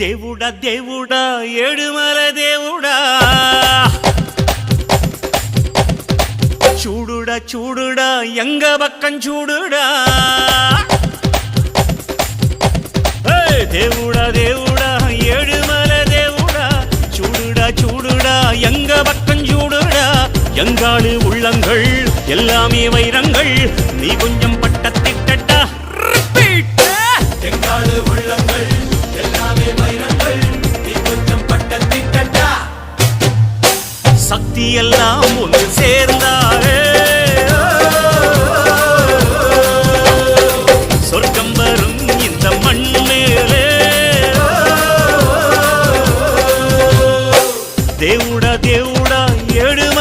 దేవుడా దేవుడా ఏడుమల దేవుడా చూడుడా చూడుడా எங்க பக்கம் చూడుడా దేవుడా దేవుడా ఏడుమల దేవుడా చూడుడా చూడుడా எங்க பக்கம் చూடுడా எங்காடு உள்ளங்கள் எல்லாமே வைரங்கள் நீ கொஞ்சம் சக்தி எல்லாம் ஒன்று சேர்ந்தாரே. சொர்க்கம் வரும் இந்த மண் தேவுடா தேவுடா ஏழும